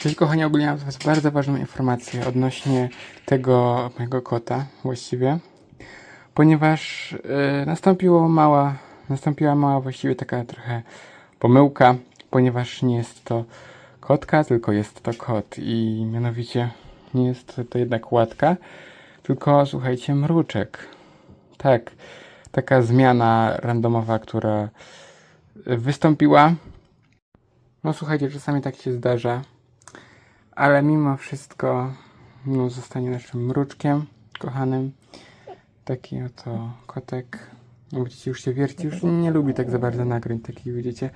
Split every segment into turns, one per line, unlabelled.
Cześć kochani, ogólnie mam Was bardzo ważną informację odnośnie tego mojego kota właściwie, ponieważ nastąpiło mała, nastąpiła mała właściwie taka trochę pomyłka, ponieważ nie jest to kotka, tylko jest to kot i mianowicie nie jest to jednak łatka, tylko słuchajcie, mruczek. Tak, taka zmiana randomowa, która wystąpiła. No słuchajcie, czasami tak się zdarza ale mimo wszystko no, zostanie naszym mruczkiem kochanym. Taki oto kotek. No, widzicie, już się wierci, już nie lubi tak za bardzo nagrań takich, widzicie.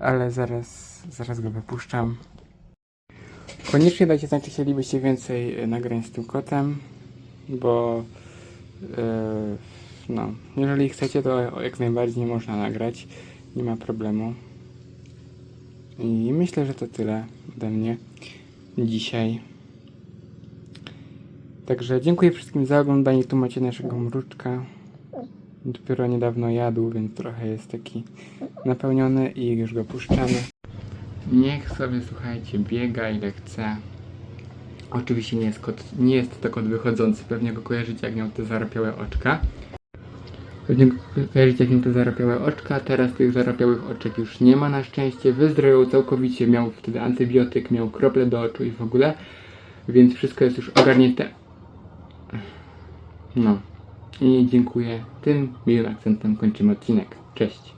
Ale zaraz, zaraz go wypuszczam. Koniecznie dajcie znać, czy chcielibyście więcej e, nagrań z tym kotem, bo e, no, jeżeli chcecie, to jak najbardziej można nagrać. Nie ma problemu. I myślę, że to tyle ode mnie dzisiaj. Także dziękuję wszystkim za oglądanie. Tu macie naszego mruczka. Dopiero niedawno jadł, więc trochę jest taki napełniony i już go puszczamy. Niech sobie, słuchajcie, biega ile chce. Oczywiście nie jest, kot, nie jest to kot wychodzący. Pewnie go kojarzycie, jak miał te zarapiałe oczka. Kojarzycie, miał te zarapiałe oczka. Teraz tych zarapiałych oczek już nie ma na szczęście. Wyzdrowiał całkowicie. Miał wtedy antybiotyk, miał krople do oczu i w ogóle. Więc wszystko jest już ogarnięte. No. I dziękuję. Tym miłym akcentem kończymy odcinek. Cześć.